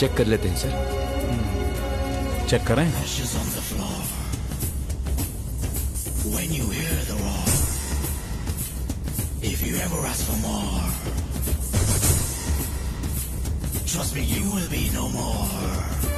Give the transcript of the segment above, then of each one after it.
Check कर लेते हैं सर चेक करें. When you hear the roar, if you ever ask for more, trust me, you will be no more.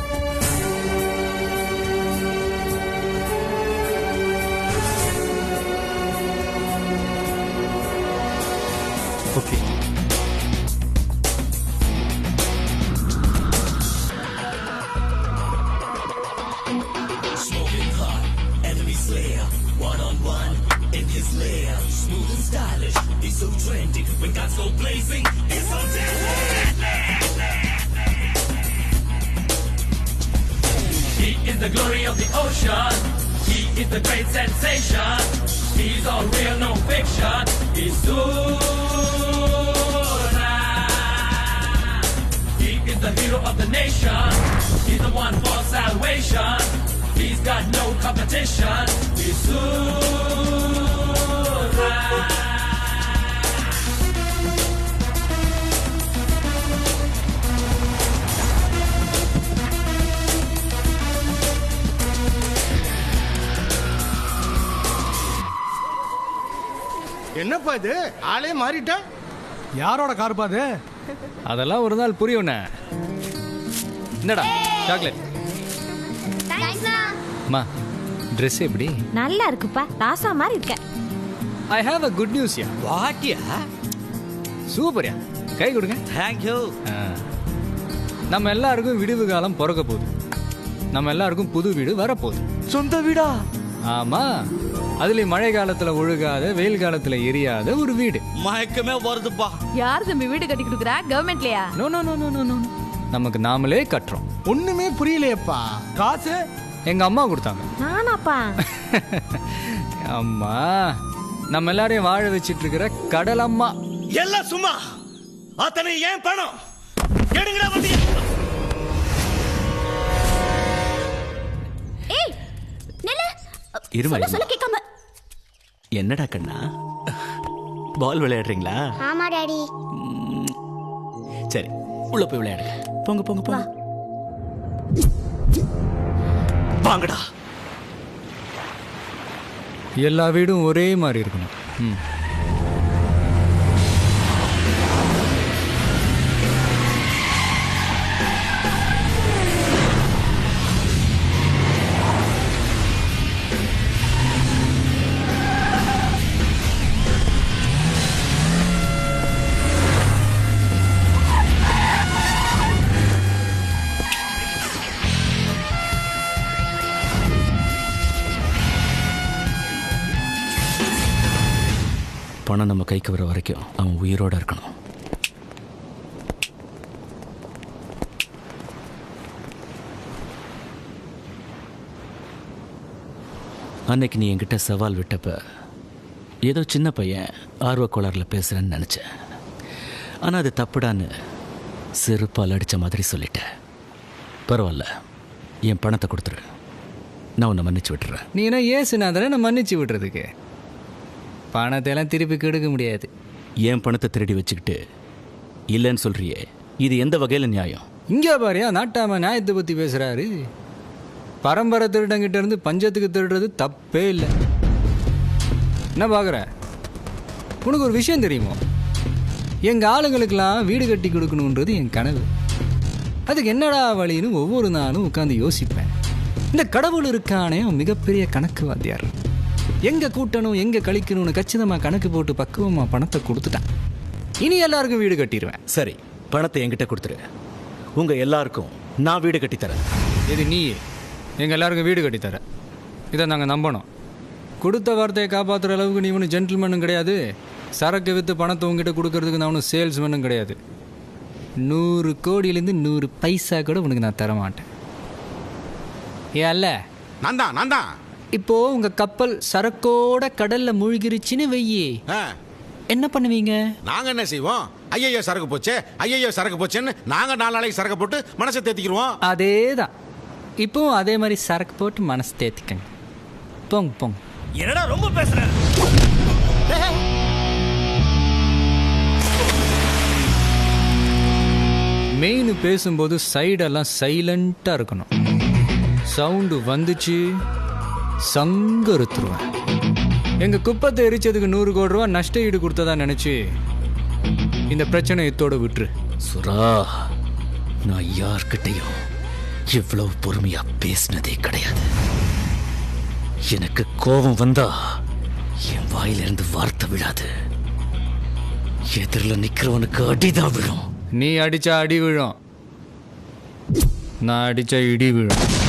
So trendy. When guns go blazing, it's so deadly. He is the glory of the ocean. He is the great sensation. He's all real, no fiction. He's Suna. He is the hero of the nation. He's the one for salvation. He's got no competition. He's Suna. என்னப்பா இது? ஆளே மாறிட்டா? யாரோட car பாது அதெல்லாம் ஒரு நாள் புரியும்ண்ணே என்னடா chocolate அம்மா ட்ரெஸ் எப்படி? நல்லா இருக்குப்பா. ராசா மாதிரி இருக்க. I have a good news யா? வாட்யா சூப்பர்யா. கை கொடுங்க. தேங்க்யூ ஆ. நம்ம எல்லாருக்கும் விடுவு காலம் பிறக்க போகுது. நம்ம எல்லாருக்கும் புது வீடு வரப்போகுது. சொந்த வீடா? ஆமா. அதுலயும் மழை காலத்துல ஒழுகாத வெயில் காலத்துல எரியாத ஒரு வீடு. மயக்கமே வருதுப்பா. யார் தம்பி வீடு கட்டி கொடுக்குறா? கவர்மெண்ட்லயா no no no no no no நமக்கு நாமளே கட்டுறோம். ஒண்ணுமே புரியலையேப்பா. காசு? எங்க அம்மா கொடுத்தாங்க. நானாப்பா. அம்மா நம்ம எல்லாரையும் வாழ வச்சிட்டு இருக்கிற கடல் அம்மா. எல்லாம் சும்மா. அத்தனை ஏன் பணம்? எடுங்கடா வண்டி. ஏய் நில்லு. இருமா, சொல்ல இருமா. சொல்ல கேட்காம என்னடா கண்ணா? பால் விளையாடுறீங்களா? ஆமா டாடி. சரி உள்ள போய் விளையாடுங்க. போங்க போங்க போங்க. வாங்கடா. எல்லா வீடும் ஒரே மாதிரி இருக்கணும். ம். பணம் நம்ம கைக்கு வர வரைக்கும் அவன் உயிரோட இருக்கணும். அன்னைக்கு நீ என்கிட்ட சவால் விட்டப்ப ஏதோ சின்ன பையன் ஆர்வக்கோளாறில் பேசுகிறேன்னு நினச்சேன். ஆனால் அது தப்புடான்னு செருப்பால் அடித்த மாதிரி சொல்லிட்டேன் பரவாயில்ல என் பணத்தை கொடுத்துரு. நான் உன்னை மன்னிச்சு விட்டுறேன். நீ என்ன ஏசுனாதானே நான் மன்னிச்சு விடுறதுக்கு பணத்தை எல்லாம் திருப்பி கெடுக்க முடியாது. என் பணத்தை திருடி வச்சுக்கிட்டு? இல்லைன்னு சொல்றியே இது எந்த வகையில் நியாயம்? இங்கே பாரியா நாட்டாம நியாயத்தை பற்றி பேசுகிறாரு பரம்பரை திருடங்கிட்ட இருந்து பஞ்சத்துக்கு திருடுறது தப்பே இல்லை. என்ன பார்க்குற உனக்கு ஒரு விஷயம் தெரியுமோ? எங்கள் ஆளுங்களுக்கெல்லாம் வீடு கட்டி கொடுக்கணுன்றது என் கனவு. அதுக்கு என்னடா வழின்னு ஒவ்வொரு நாளும் உட்காந்து யோசிப்பேன். இந்த கடவுள் இருக்கானே மிகப்பெரிய கணக்கு வாத்தியார். எங்கே கூட்டணும் எங்கே கழிக்கணும்னு கச்சிதமாக கணக்கு போட்டு பக்குவமாக பணத்தை கொடுத்துட்டான். இனி எல்லாருக்கும் வீடு கட்டிடுவேன். சரி பணத்தை என்கிட்ட கொடுத்துரு. உங்க எல்லாருக்கும் நான் வீடு கட்டித்தரேன். இது நீ எங்கள் எல்லாருக்கும் வீடு கட்டித்தர. இதை நாங்கள் நம்பணும். கொடுத்த வார்த்தையை காப்பாற்றுற அளவுக்கு நீ ஒன்றும் ஜென்டில்மேனும் கிடையாது. சரக்கு விற்று பணத்தை உங்ககிட்ட கொடுக்கறதுக்கு நான் ஒன்றும் சேல்ஸ்மேனும் கிடையாது. நூறு கோடியிலேருந்து நூறு பைசா கூட உனக்கு நான் தர மாட்டேன் ஏன்ல நான் தான் நான் தான். இப்போ உங்க கப்பல் சரக்கோட கடல்ல மூழ்கிருச்சுன்னு வெய்யி ஆ, என்ன பண்ணுவீங்க? நாங்க என்ன செய்வோம்? ஐயையோ சரக்கு போச்சே. ஐயையோ சரக்கு போச்சேன்னு நாங்க நாலு நாளைக்கு சரக்கு போட்டு மனசை தேத்திக்கிருவோம். அதே தான் இப்போவும் அதே மாதிரி சரக்கு போட்டு மனசு தேத்திக்கங்க. போங்க போங்க. என்னடா ரொம்ப பேசுற? மெயின் பேசும்போது சைடெல்லாம் சைலண்ட்டாக இருக்கணும். சவுண்டு வந்துச்சு. சங்கருத்துருவேன். எங்கள் குப்பத்தை எரிச்சதுக்கு நூறு கோடி ரூபா நஷ்ட ஈடு கொடுத்ததா நினச்சி இந்த பிரச்சனை இத்தோட விட்டுரு. சுரா நான் யார்கிட்டயும் இவ்வளவு பொறுமையா பேசினதே கிடையாது. எனக்கு கோபம் வந்தா என் வாயிலிருந்து வார்த்தை விழாது. எதிரில் நிக்கிறவனுக்கு அடிதான் விழும். நீ அடிச்சா அடி விழும். நான் அடிச்சா இடி விழும்.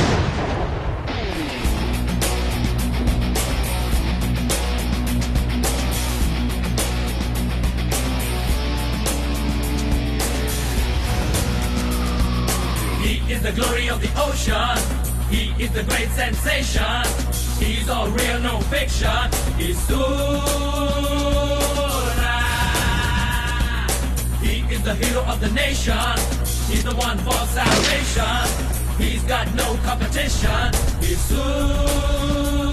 Is the glory of the ocean. He is the great sensation. He's all real, no fiction. He's. He is the hero of the nation. He's the one for salvation. He's got no competition. He's Sura.